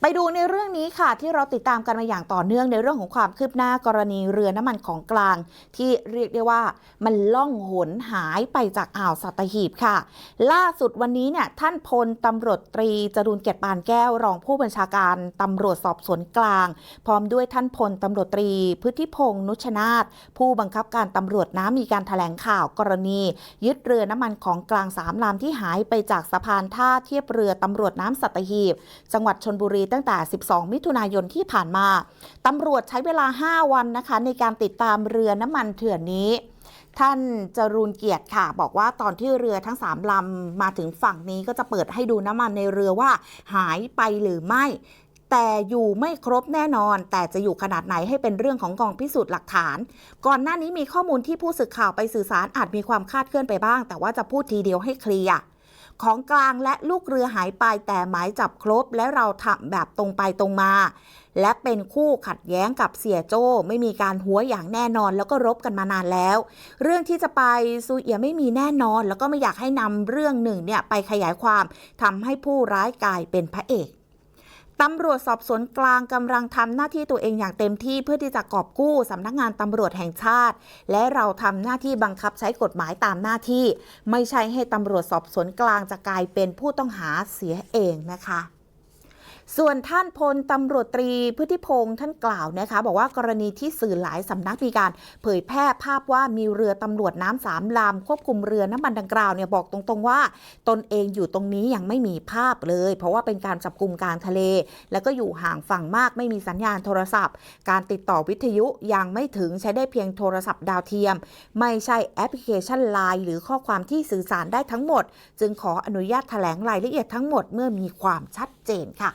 ไปดูในเรื่องนี้ค่ะที่เราติดตามกันมาอย่างต่อเนื่องในเรื่องของความคืบหน้ากรณีเรือน้ำมันของกลาง ที่เรียกได้ว่ามันล่องหนหายไปจากอ่าวสัตหีบค่ะ ล่าสุดวันนี้เนี่ยท่านพลตำรวจตรีจรูนเกียรติปานแก้วรองผู้บัญชาการตำรวจสอบสวนกลาง พร้อมด้วยท่านพลตำรวจตรีพฤทธิพงษ์นุชนาธผู้บังคับการตำรวจน้ำมีการแถลงข่าวกรณี ยึดเรือน้ำมันของกลางสามลำที่หายไปจากสะพานท่าเทียบเรือตำรวจน้ำสัตหีบ จังหวัดชนบุรีตั้งแต่ 12 มิถุนายนที่ผ่านมาตำรวจใช้เวลา 5 วันนะคะ ในการติดตามเรือน้ำมันเถื่อนนี้ ท่านจรูนเกียรติค่ะ บอกว่าตอนที่เรือทั้ง 3ลำมาถึงฝั่งนี้ก็จะเปิดให้ดูน้ำมันในเรือว่าหายไปหรือไม่แต่อยู่ไม่ครบแน่นอน แต่จะอยู่ขนาดไหนให้เป็นเรื่องของกองพิสูจน์หลักฐาน ก่อนหน้านี้มีข้อมูลที่ผู้สื่อข่าวไปสื่อสารอาจมีความคาดเคลื่อนไปบ้าง แต่ว่าจะพูดทีเดียวให้เคลียร์ ของกลางและลูกเรือหายไปแต่หมายจับครบ และเราทำแบบตรงไปตรงมา และเป็นคู่ขัดแย้งกับเสียโจ้ไม่มีการหัวอย่างแน่นอน แล้วก็รบกันมานานแล้ว เรื่องที่จะไปซูเอียไม่มีแน่นอน แล้วก็ไม่อยากให้นำเรื่องหนึ่งเนี่ยไปขยายความทำให้ผู้ร้ายกลายเป็นพระเอก ตำรวจสอบสวนกลางกำลังทำหน้าที่ตัวเองอย่างเต็มที่เพื่อที่จะกอบกู้สำนักงานตำรวจแห่งชาติ และเราทำหน้าที่บังคับใช้กฎหมายตามหน้าที่ ไม่ใช่ให้ตำรวจสอบสวนกลางจะกลายเป็นผู้ต้องหาเสียเองนะคะ ส่วนท่านพลตำรวจตรีพฤทธิพงษ์ท่านกล่าวนะคะ บอกว่ากรณีที่สื่อหลายสำนักมีการ เผยแพร่ภาพว่ามีเรือตำรวจน้ำสามลำควบคุมเรือน้ำมันดังกล่าวเนี่ยบอกตรงๆว่า ตนเองอยู่ตรงนี้ยังไม่มีภาพเลย เพราะว่าเป็นการจับกลุ่มกลารทะเล แล้วก็อยู่ห่างฝั่งมากไม่มีสัญญาณโทรศัพท์ การติดต่อวิทยุยังไม่ถึงใช้ได้เพียงโทรศัพท์ดาวเทียม ไม่ใช่แอปพลิเคชัน Line หรือข้อความที่สื่อสารได้ทั้งหมด จึงขออนุญาตแถลงรายละเอียดทั้งหมดเมื่อมีความชัดเจนค่ะ